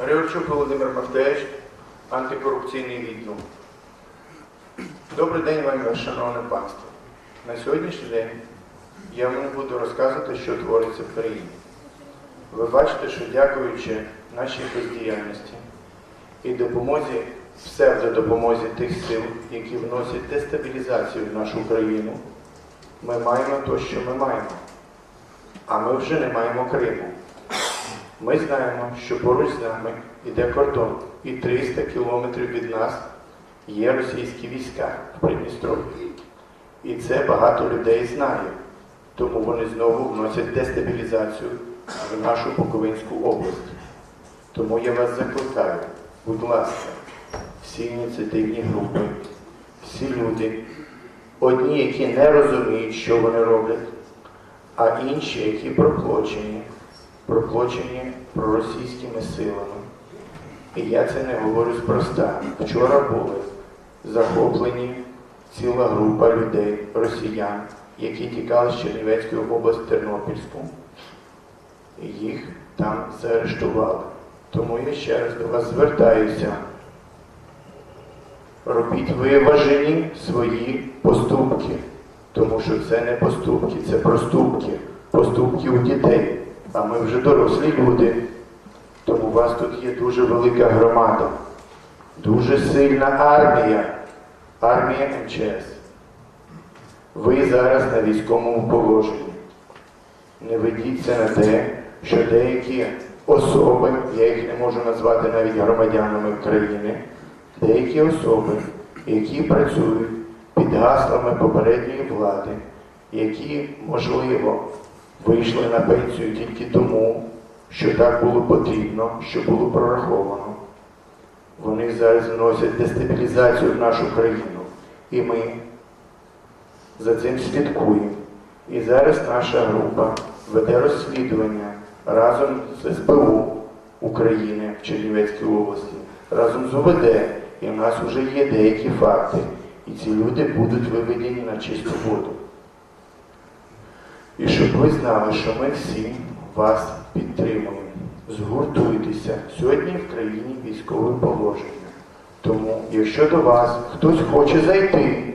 Григорчук Володимир Мартеєвич, антикорупційний відділ. Добрий день вам, шановне панство. На сьогоднішній день я вам буду розказувати, що твориться в країні. Ви бачите, що дякуючи нашій бездіяльності і допомозі, псевдодопомозі тих сил, які вносять дестабілізацію в нашу країну, ми маємо те, що ми маємо. А ми вже не маємо Криму. Ми знаємо, що поруч з нами йде кордон, і 300 кілометрів від нас є російські війська в Придністров'ї. І це багато людей знає. Тому вони знову вносять дестабілізацію в нашу Буковинську область. Тому я вас закликаю, будь ласка, всі ініціативні групи, всі люди, одні, які не розуміють, що вони роблять, а інші, які проплочені, проплочені проросійськими силами. І я це не говорю спроста. Вчора були захоплені ціла група людей, росіян, які тікали з Чернівецької області в Тернопільську. І їх там заарештували. Тому я ще раз до вас звертаюся. Робіть виважені свої поступки, тому що це не поступки, це проступки, поступки у дітей. А ми вже дорослі люди. Тому у вас тут є дуже велика громада, дуже сильна армія, армія МЧС. Ви зараз на військовому положенні. Не ведіться на те, що деякі особи, я їх не можу назвати навіть громадянами країни, деякі особи, які працюють під гаслами попередньої влади, які, можливо, вийшли на пенсію тільки тому, що так було потрібно, що було прораховано. Вони зараз вносять дестабілізацію в нашу країну. І ми за цим слідкуємо. І зараз наша група веде розслідування разом з СБУ України в Чернівецькій області, разом з ОВД. І в нас вже є деякі факти. І ці люди будуть виведені на чисту воду. Щоб ви знали, що ми всі вас підтримуємо. Згуртуйтеся. Сьогодні в країні військове положення. Тому, якщо до вас хтось хоче зайти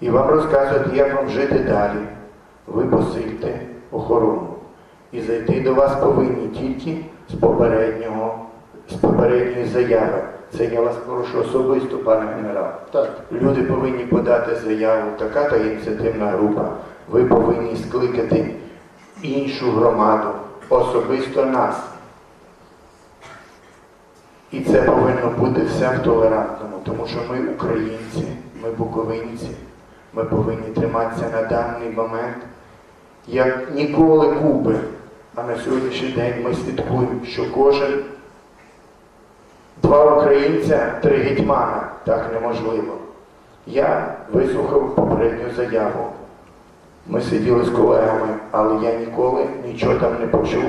і вам розказувати, як вам жити далі, ви посильте охорону. І зайти до вас повинні тільки з попереднього, з попередньої заяви. Це я вас прошу особисто, пане генерал. Так. Люди повинні подати заяву, така та ініціативна група. Ви повинні скликати іншу громаду, особисто нас. І це повинно бути все в толерантному, тому що ми українці, ми буковинці, ми повинні триматися на даний момент як ніколи купи. А на сьогоднішній день ми слідкуємо, що кожен два українця, три гетьмана. Так неможливо. Я вислухав попередню заяву. Ми сиділи з колегами, але я ніколи нічого там не почув,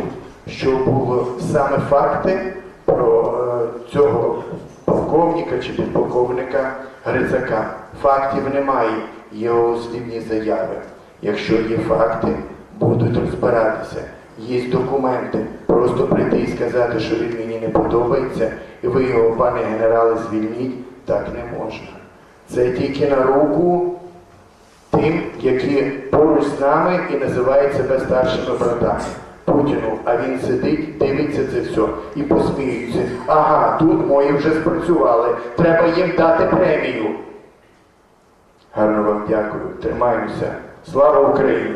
що було саме факти про е, цього полковника чи підполковника Грицака. Фактів немає, є услідні заяви. Якщо є факти, будуть розбиратися. Є документи. Просто прийти і сказати, що він мені не подобається, і ви його, пане генерале, звільніть, так не можна. Це тільки на руку тим, які поруч з нами і називають себе старшими братами. Путіну, а він сидить, дивиться це все і посміюється. Ага, тут мої вже спрацювали. Треба їм дати премію. Гарно вам дякую. Тримаємося. Слава Україні!